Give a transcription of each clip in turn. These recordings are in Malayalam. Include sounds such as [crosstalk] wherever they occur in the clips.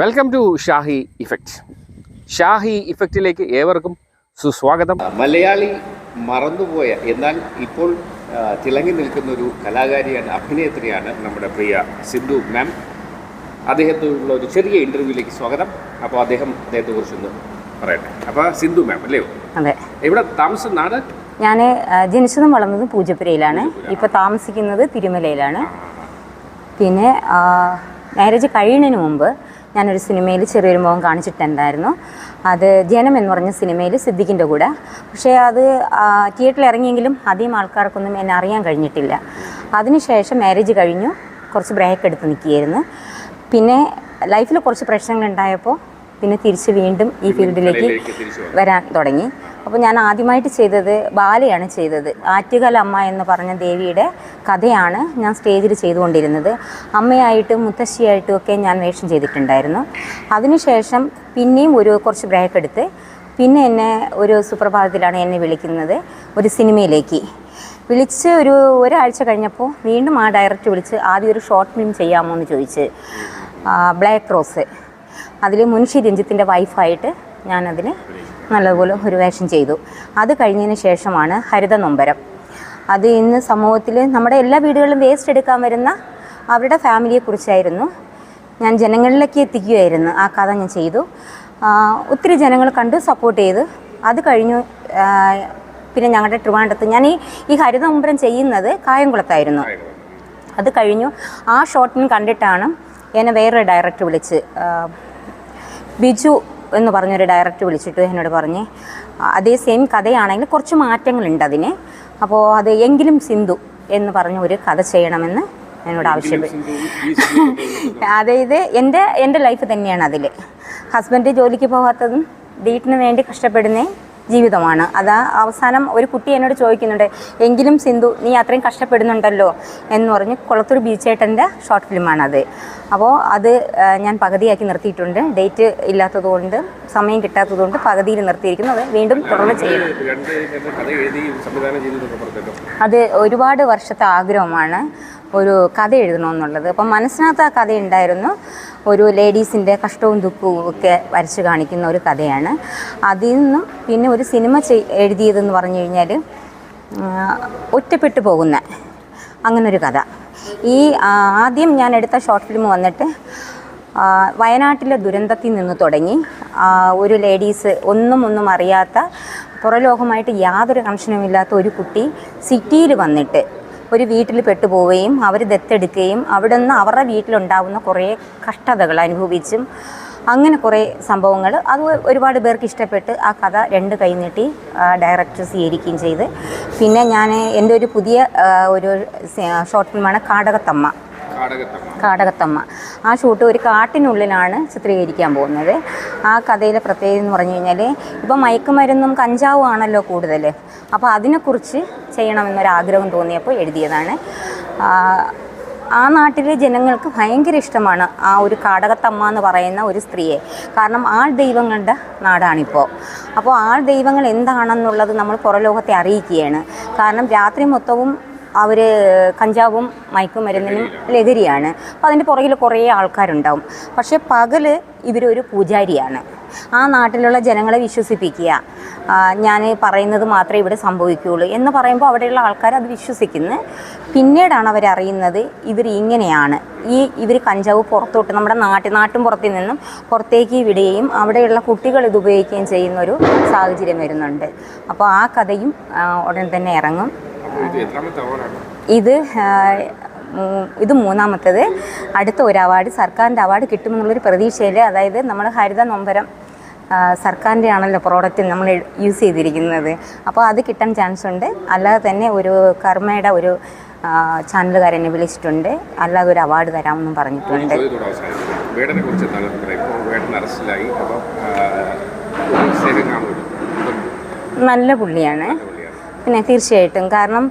Welcome to Shahi effect Shahi ഇഫക്റ്റിലേക്ക് ഏവർക്കും സുസ്വാഗതം. മലയാളി മറന്നുപോയ എന്നാൽ ഇപ്പോൾ തിളങ്ങി നിൽക്കുന്ന ഒരു കലാകാരിയാണ് അഭിനേത്രിയാണ് നമ്മുടെ പ്രിയ സിന്ധു മാം അദ്ദേഹത്തോടുള്ള ഒരു ചെറിയ ഇന്റർവ്യൂവിലേക്ക് സ്വാഗതം. അപ്പോൾ അദ്ദേഹം അദ്ദേഹത്തെ കുറിച്ചൊന്ന് പറയട്ടെ. അപ്പോൾ സിന്ധു മാം അല്ലേ? അതെ. ഇവിടെ താമസം നാട് ഞാൻ ജനിച്ചതും വളർന്നത് പൂജപ്പുരയിലാണ്. ഇപ്പോൾ താമസിക്കുന്നത് തിരുമലയിലാണ്. പിന്നെ മാരേജ് കഴിയുന്നതിന് മുമ്പ് ഞാനൊരു സിനിമയിൽ ചെറിയൊരു മുഖം കാണിച്ചിട്ടുണ്ടായിരുന്നു. അത് ജനം എന്ന് പറഞ്ഞ സിനിമയിൽ സിദ്ദിഖിന്റെ കൂടെ. പക്ഷേ അത് തിയേറ്ററിൽ ഇറങ്ങിയെങ്കിലും അധികം ആൾക്കാർക്കൊന്നും എന്നെ അറിയാൻ കഴിഞ്ഞിട്ടില്ല. അതിനുശേഷം മാരേജ് കഴിഞ്ഞു. കുറച്ച് ബ്രേക്ക് എടുത്ത് നിൽക്കുകയായിരുന്നു. പിന്നെ ലൈഫിൽ കുറച്ച് പ്രശ്നങ്ങൾ ഉണ്ടായപ്പോൾ പിന്നെ തിരിച്ച് വീണ്ടും ഈ ഫീൽഡിലേക്ക്. വരാൻ തുടങ്ങി. അപ്പോൾ ഞാൻ ആദ്യമായിട്ട് ചെയ്തത് ബാലയാണ് ചെയ്തത്. ആറ്റുകാൽ അമ്മ എന്ന് പറഞ്ഞ ദേവിയുടെ കഥയാണ് ഞാൻ സ്റ്റേജിൽ ചെയ്തുകൊണ്ടിരുന്നത്. അമ്മയായിട്ടും മുത്തശ്ശിയായിട്ടും ഒക്കെ ഞാൻ വേഷം ചെയ്തിട്ടുണ്ടായിരുന്നു. അതിനുശേഷം പിന്നെയും ഒരു കുറച്ച് ബ്രേക്ക് എടുത്ത് പിന്നെ എന്നെ ഒരു സുപ്രഭാതത്തിലാണ് എന്നെ വിളിക്കുന്നത് ഒരു സിനിമയിലേക്ക്. വിളിച്ച് ഒരു ഒരാഴ്ച കഴിഞ്ഞപ്പോൾ വീണ്ടും ആ ഡയറക്റ്റ് വിളിച്ച് ആദ്യം ഒരു ഷോർട്ട് ഫിലിം ചെയ്യാമോ എന്ന് ചോദിച്ച്. ബ്ലാക്ക് റോസ് അതിൽ മുൻഷി രഞ്ജിത്തിന്റെ വൈഫായിട്ട് ഞാനതിന് നല്ലതുപോലെ ഒരു വേഷം ചെയ്തു. അത് കഴിഞ്ഞതിന് ശേഷമാണ് ഹരിത നൊമ്പരം അത് ഇന്ന് സമൂഹത്തിൽ നമ്മുടെ എല്ലാ വീടുകളിലും വേസ്റ്റ് എടുക്കാൻ വരുന്ന അവരുടെ ഫാമിലിയെക്കുറിച്ചായിരുന്നു ഞാൻ ജനങ്ങളിലേക്ക് എത്തിക്കുകയായിരുന്നു. ആ കഥ ഞാൻ ചെയ്തു. ഒത്തിരി ജനങ്ങൾ കണ്ട് സപ്പോർട്ട് ചെയ്ത്. അത് കഴിഞ്ഞു പിന്നെ ഞങ്ങളുടെ ട്രിവാൻഡ്രത്ത് ഞാൻ ഈ ഈ ഹരിത നൊമ്പരം ചെയ്യുന്നത് കായംകുളത്തായിരുന്നു. അത് കഴിഞ്ഞു ആ ഷോട്ടിന് കണ്ടിട്ടാണ് എന്നെ വേറൊരു ഡയറക്ടർ വിളിച്ച് ബിജു എന്ന് പറഞ്ഞൊരു ഡയറക്ടർ വിളിച്ചിട്ട് എന്നോട് പറഞ്ഞ് "ആ, അതേ സെയിം കഥയാണെങ്കിൽ കുറച്ച് മാറ്റങ്ങളുണ്ട് അതിന്. അപ്പോൾ അത് എങ്കിലും സിന്ധു എന്ന് പറഞ്ഞ ഒരു കഥ ചെയ്യണമെന്ന് എന്നോട് ആവശ്യപ്പെട്ടു. [laughs] അതായത് എന്റെ എന്റെ ലൈഫ് തന്നെയാണ് അതിൽ ഹസ്ബൻഡ് ജോലിക്ക് പോകാത്തതും വീട്ടിന് വേണ്ടി കഷ്ടപ്പെടുന്ന ജീവിതമാണ്. അത് അവസാനം ഒരു കുട്ടി എന്നോട് ചോദിക്കുന്നുണ്ട് എങ്കിലും സിന്ധു നീ അത്രയും കഷ്ടപ്പെടുന്നുണ്ടല്ലോ? എന്ന് പറഞ്ഞ് കുളത്തൂർ ബീച്ചേട്ടന്റെ ഷോർട്ട് ഫിലിമാണത് അപ്പോൾ അത് ഞാൻ പകുതിയാക്കി നിർത്തിയിട്ടുണ്ട്. ഡേറ്റ് ഇല്ലാത്തതുകൊണ്ട് സമയം കിട്ടാത്തതുകൊണ്ട് പകുതിയിൽ നിർത്തിയിരിക്കുന്നു. അത് വീണ്ടും തുടർന്ന് പറഞ്ഞല്ലോ അത് ഒരുപാട് വർഷത്തെ ആഗ്രഹമാണ്. ഒരു കഥ എഴുതണമെന്നുള്ളത്. അപ്പം മനസ്സിനകത്ത് ആ കഥ ഉണ്ടായിരുന്നു. ഒരു ലേഡീസിന്റെ കഷ്ടവും ദുഃഖവും ഒക്കെ വരച്ച് കാണിക്കുന്ന ഒരു കഥയാണ്. അതിൽ നിന്നും പിന്നെ ഒരു സിനിമ എഴുതിയതെന്ന് പറഞ്ഞു കഴിഞ്ഞാൽ ഒറ്റപ്പെട്ടു പോകുന്ന അങ്ങനൊരു കഥ. ഈ ആദ്യം ഞാൻ എടുത്ത ഷോർട്ട് ഫിലിം വന്നിട്ട് വയനാട്ടിലെ ദുരന്തത്തിൽ നിന്ന് തുടങ്ങി. ഒരു ലേഡീസ് ഒന്നും ഒന്നും അറിയാത്ത പുറലോകമായിട്ട് യാതൊരു കണക്ഷനുമില്ലാത്ത ഒരു കുട്ടി സിറ്റിയിൽ വന്നിട്ട് ഒരു വീട്ടിൽ പെട്ടുപോവുകയും അവർ ദത്തെടുക്കുകയും അവിടെ നിന്ന് അവരുടെ വീട്ടിലുണ്ടാവുന്ന കുറേ കഷ്ടതകൾ അനുഭവിച്ചും അങ്ങനെ കുറേ സംഭവങ്ങൾ. അത് ഒരുപാട് പേർക്ക് ഇഷ്ടപ്പെട്ട് ആ കഥ രണ്ട് കൈ നീട്ടി ഡയറക്ടർ സ്വീകരിക്കുകയും ചെയ്ത്. പിന്നെ ഞാൻ എന്റെ ഒരു പുതിയ ഒരു ഷോർട്ട് ഫിലിമാണ് കാടകത്തമ്മ. കാടകത്തമ്മ. കാടകത്തമ്മ. ആ ഷൂട്ട് ഒരു കാട്ടിനുള്ളിലാണ് ചിത്രീകരിക്കാൻ പോകുന്നത്. ആ കഥയിലെ പ്രത്യേകത എന്ന് പറഞ്ഞു കഴിഞ്ഞാൽ ഇപ്പം മയക്കുമരുന്നും കഞ്ചാവും ആണല്ലോ കൂടുതൽ അപ്പോൾ അതിനെക്കുറിച്ച് ചെയ്യണമെന്നൊരാഗ്രഹം തോന്നിയപ്പോൾ എഴുതിയതാണ്. ആ, നാട്ടിലെ ജനങ്ങൾക്ക് ഭയങ്കര ഇഷ്ടമാണ് ആ ഒരു കാടകത്തമ്മ എന്ന് പറയുന്ന ഒരു സ്ത്രീയെ. കാരണം ആൾ ദൈവങ്ങളുടെ നാടാണിപ്പോൾ അപ്പോൾ ആൾ ദൈവങ്ങൾ എന്താണെന്നുള്ളത് നമ്മൾ പുറലോകത്തെ അറിയിക്കുകയാണ്. കാരണം രാത്രി മൊത്തവും അവർ കഞ്ചാവും മയക്കുമരുന്നിനും ലഹരിയാണ്. അപ്പോൾ അതിന്റെ പുറകിൽ കുറേ ആൾക്കാരുണ്ടാവും. പക്ഷേ പകൽ ഇവരൊരു പൂജാരിയാണ്. ആ നാട്ടിലുള്ള ജനങ്ങളെ വിശ്വസിപ്പിക്കുക. ഞാൻ പറയുന്നത് മാത്രമേ ഇവിടെ സംഭവിക്കുകയുള്ളൂ എന്ന് പറയുമ്പോൾ അവിടെയുള്ള ആൾക്കാർ അത് വിശ്വസിക്കുന്നു. പിന്നീടാണ് അവരറിയുന്നത് ഇവർ ഇങ്ങനെയാണ്. ഈ ഇവർ കഞ്ചാവ് പുറത്തോട്ട് നമ്മുടെ നാട്ടിൽ നാട്ടും പുറത്തിൽ നിന്നും പുറത്തേക്ക് വിടുകയും അവിടെയുള്ള കുട്ടികൾ ഇത് ഉപയോഗിക്കുകയും ചെയ്യുന്ന ഒരു സാഹചര്യം വരുന്നുണ്ട്. അപ്പോൾ ആ കഥയും ഉടൻ തന്നെ ഇറങ്ങും. ഇത് ഇത് മൂന്നാമത്തേത്. അടുത്ത ഒരു അവാർഡ് സർക്കാരിന്റെ അവാർഡ് കിട്ടുമെന്നുള്ളൊരു പ്രതീക്ഷയിൽ അതായത് നമ്മൾ ഹരിത നൊമ്പരം സർക്കാരിന്റെ ആണല്ലോ പ്രോഡക്റ്റ് നമ്മൾ യൂസ് ചെയ്തിരിക്കുന്നത്. അപ്പോൾ അത് കിട്ടാൻ ചാൻസ് ഉണ്ട്. അല്ലാതെ തന്നെ ഒരു കർമ്മയുടെ ഒരു ചാനലുകാരെന്നെ വിളിച്ചിട്ടുണ്ട്. അല്ലാതെ ഒരു അവാർഡ് തരാമെന്നും പറഞ്ഞിട്ടുണ്ട്. നല്ല പുള്ളിയാണ്. പിന്നെ തീർച്ചയായിട്ടും. കാരണം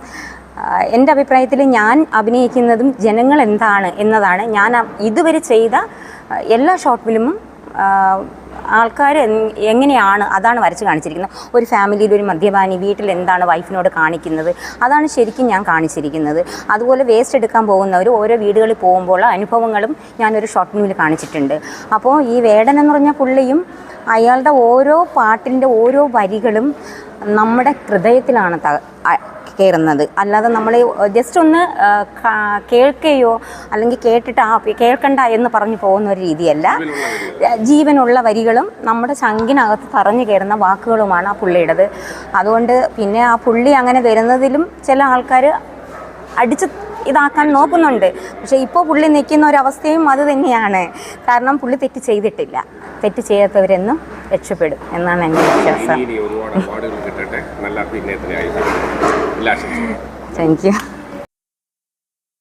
എന്റെ അഭിപ്രായത്തിൽ ഞാൻ അഭിനയിക്കുന്നതും ജനങ്ങൾ എന്താണ് എന്നതാണ് ഞാൻ ഇതുവരെ ചെയ്ത എല്ലാ ഷോർട്ട് ഫിലിമും ആൾക്കാർ എങ്ങനെയാണ് അതാണ് വരച്ച് കാണിച്ചിരിക്കുന്നത്. ഒരു ഫാമിലിയിൽ ഒരു മദ്യപാനി വീട്ടിൽ എന്താണ് വൈഫിനോട് കാണിക്കുന്നത് അതാണ് ശരിക്കും ഞാൻ കാണിച്ചിരിക്കുന്നത്. അതുപോലെ വേസ്റ്റ് എടുക്കാൻ പോകുന്നവർ ഓരോ വീടുകളിൽ പോകുമ്പോൾ അനുഭവങ്ങളും ഞാനൊരു ഷോർട്ട് ഫിലിമിൽ കാണിച്ചിട്ടുണ്ട്. അപ്പോൾ ഈ വേടൻ എന്ന് പറഞ്ഞ പുള്ളിയും അയാളുടെ ഓരോ പാട്ടിന്റെ ഓരോ വരികളും നമ്മുടെ ഹൃദയത്തിലാണ് കയറുന്നത്. അല്ലാതെ നമ്മൾ ജസ്റ്റ് ഒന്ന് കേൾക്കുകയോ അല്ലെങ്കിൽ കേട്ടിട്ട് ആ കേൾക്കണ്ട എന്ന് പറഞ്ഞു പോകുന്ന ഒരു രീതിയല്ല. ജീവനുള്ള വരികളും നമ്മുടെ ചങ്കിനകത്ത് പറഞ്ഞു കയറുന്ന വാക്കുകളുമാണ് ആ പുള്ളിയുടേത്. അതുകൊണ്ട് പിന്നെ ആ പുള്ളി അങ്ങനെ വരുന്നതിലും ചില ആൾക്കാർ അടിച്ച് ഇതാക്കാൻ നോക്കുന്നുണ്ട്. പക്ഷേ ഇപ്പോൾ പുള്ളി നിൽക്കുന്ന ഒരവസ്ഥയും അത് തന്നെയാണ്. കാരണം പുള്ളി തെറ്റ് ചെയ്തിട്ടില്ല. തെറ്റ് ചെയ്യാത്തവരെന്നും രക്ഷപ്പെടും എന്നാണ് എന്റെ വിശ്വാസം. താങ്ക് യു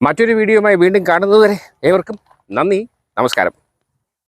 മറ്റൊരു വീഡിയോയുമായി വീണ്ടും കാണുന്നതുവരെ ഏവർക്കും നന്ദി. നമസ്കാരം.